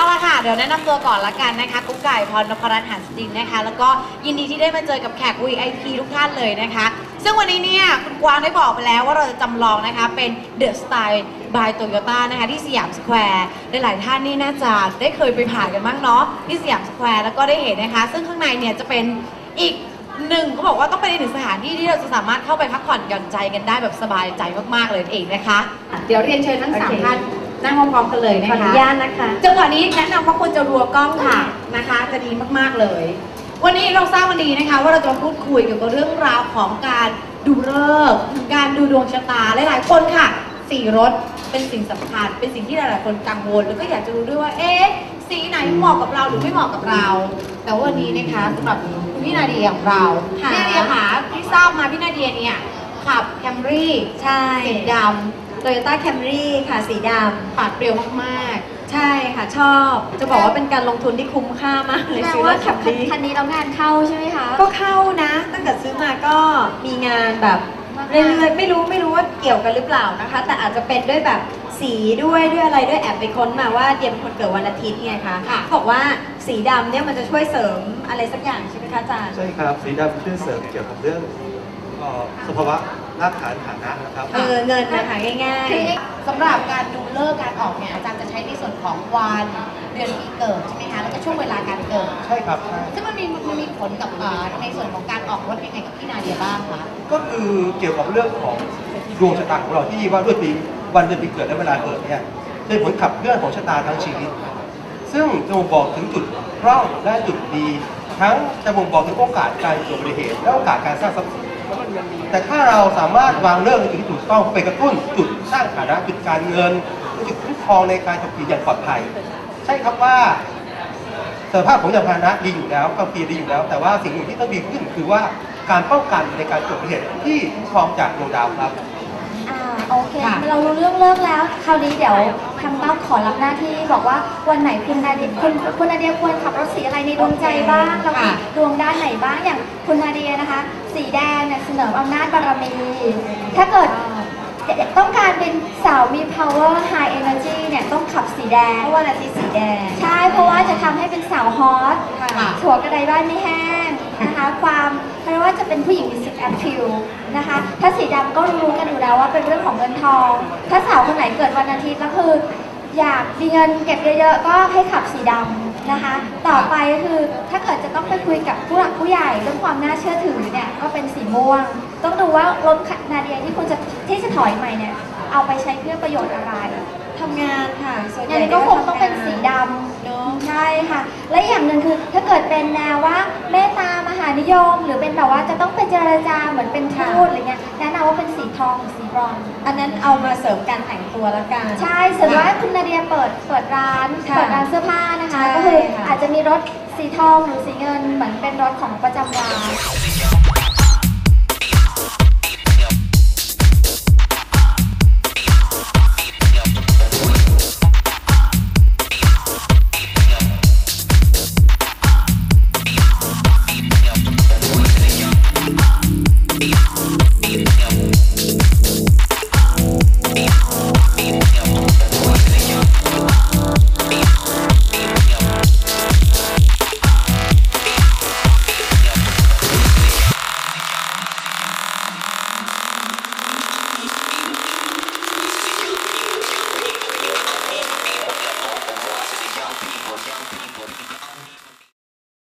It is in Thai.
เอาละค่ะ เดี๋ยวแนะนำตัวก่อนละกันนะคะ กุ๊กไก่พรนพรัตน์หันสตินนะคะ แล้วก็ยินดีที่ได้มาเจอกับแขก VIP ทุกท่านเลยนะคะ ซึ่งวันนี้เนี่ย คุณกวางได้บอกไปแล้วว่าเราจะจำลองนะคะ เป็น The Style by Toyota นะคะ ที่สยามสแควร์หลายๆท่านนี่น่าจะได้เคยไปผ่านกันบ้างเนาะที่สยามสแควร์แล้วก็ได้เห็นนะคะ ซึ่งข้างในเนี่ยจะเป็นอีกหนึ่งเขาบอกว่าต้องเป็นอีกหนึ่งสถานที่ที่เราจะสามารถเข้าไปพักผ่อนหย่อนใจกันได้แบบสบายใจมากๆเลยเองนะคะ เดี๋ยวเรียนเชิญทั้งสามท่าน นั่งพร้อมๆกันเลยขอนะอนุคะญาตนะคะ จังหวะนี้แนะนำว่าควรจะรัวกล้องค่ะนะคะ จะดีมากๆเลย วันนี้เราทราบวันดีนะคะ ว่าเราจะมาพูดคุยเกี่ยวกับเรื่องราวของการดูฤกษ์การดูดวงชะตาหลายๆคนค่ะ สีรถเป็นสิ่งสำคัญ เป็นสิ่งที่หลายๆคนกังวล แล้วก็อยากจะรู้ด้วยว่าเอ๊ะสีไหนเหมาะกับเราหรือไม่เหมาะกับเรา แต่ว่าวันนี้นะคะสำหรับคุณพี่นาเดียของเราค่ะ พี่นาเดียค่ะที่ทราบมาพี่นาเดียเนี่ยขับแคมรี่ใช่ สีด Toyota Camry ค่ะสีดำปาดเปรียวมากๆำใช่ค่ะ ชอบจะบอกว่าเป็นการลงทุนที่คุ้มค่ามากเลยแปลซื้อรว่าถขัขับบคันนี้คันนี้เรางานเข้าใช่ไหมคะ ก็เข้านะ ตั้งแต่ซื้อมาก็มีงานแบบเรื่อยๆไม่รู้ไม่รู้ว่าเกี่ยวกันหรือเปล่านะคะ แต่อาจจะเป็นด้วยแบบสีด้วยด้วยอะไรด้วยแอบไปค้นมาว่าเดียเป็นคนเกิดวันอาทิตย์ไงคะค่ะ บอกว่าสีดำเนี่ยมันจะช่วยเสริมอะไรสักอย่างใช่ไหมคะอาจารย์ ใช่ครับ สีดำช่วยเสริมเกี่ยวกับเรื่องเอ่อสภาวะ รากฐานฐานะนะครับ เออเงินนะคะง่ายคือสำหรับการดูเลิกษ์การออกเนี่ยอาจารย์จะใช้ในส่วนของวันเดือนปีเกิดใช่ไหมคะแล้วก็ช่วงเวลาการเกิด ใช่ครับใช่ซึ่งมันมีมันมีผลกับอ่าในส่วนของการออกรถยังไงกับพี่นาเดียบ้างคะก็คือเกี่ยวกับเรื่องของดวงชะตาของเราที่ว่าด้วยปีวันเดือนปีเกิดและเวลาเกิดเนี่ยเป็นผลขับเคลื่อนของชะตาทั้งชีวิต ซึ่งจะบ่งบอกถึงจุดร่องและจุดดี ทั้งจะบ่งบอกถึงโอกาสการเกิดอุบัติเหตุและโอกาสการสร้างทรัพย์สิน แต่ถ้าเราสามารถวางเรื่องในจุดที่ถูกต้องไปกระตุ้นจุดสร้างฐานะจุดการเงินจุดคุ้มครองในการขับขี่อย่างปลอดภัย ใช่ครับว่าสภาพของยานพาหนะดีอยู่แล้วความพีดีอยู่แล้ว แต่ว่าสิ่งหนึ่งที่ต้องดีขึ้นคือว่าการป้องกันในการเกิดเหตุที่คุ้มครองจากดวงดาวครับ โอเคเรารู้เรื่องเลิกแล้ว คราวนี้เดี๋ยวทางเต้าขอรับหน้าที่บอกว่าวันไหนคุณนาเดียคุณคุณนาเดียควรขับรถสีอะไรในดวงใจบ้างเรามีดวงด้านไหนบ้างอย่างคุณนาเดียนะคะ สีแดงเนี่ยเสนออำนาจบารมี ถ้าเกิด ต้องการเป็นสาวมี power high energy เนี่ยต้องขับสีแดๆงเพราะวันอาทิตย์สีแดง ใช่ เพราะว่าจะทำให้เป็นสาวฮอตค่ะ ถั่วกระไดบ้านไม่แห้งนะคะ ความเพราะว่าจะเป็นผู้หญิงมีสิกแอปพิวนะคะ ถ้าสีดำก็รู้กันอยู่แล้วว่าเป็นเรื่องของเงินทอง ถ้าสาวคนไหนเกิดวันอาทิตย์แล้วคือ อยากมีเงินเก็บเยอะๆ ก็ให้ขับสีดำนะคะ ต่อไปก็คือถ้าเกิดจะต้องไปคุยกับผู้หลักผู้ใหญ่เรื่องความน่าเชื่อถือเนี่ยก็เป็นสีม่วง ต้องดูว่ารถนาเดียที่คุณจะที่จะถอยใหม่เนี่ย เอาไปใช้เพื่อประโยชน์อะไรทำงานค่ะส่วนใหยัญ่งก็คงต้องเป็นสีดำเนาะใช่ค่ะ และอย่างหนึ่งคือถ้าเกิดเป็นแนวว่าเมตตามหานิยม หรือเป็นแบบว่าจะต้องไปเจรจาเหมือนเป็นทูตอะไรเงี้ยแนะนำว่าเป็นสีทองหรือสีบรอนซ์อันนั้นเอามาเสริมการแต่งตัวละกัน ใช่ส่วนว่าคุณนาเดียเปิดเปิดร้านค่ะเปิดร้านเสื้อผ้านะคะใช่ก็คือค่ะอาจจะมีรถสีทองหรือสีเงินเหมือนเป็นรถของประจำร้าน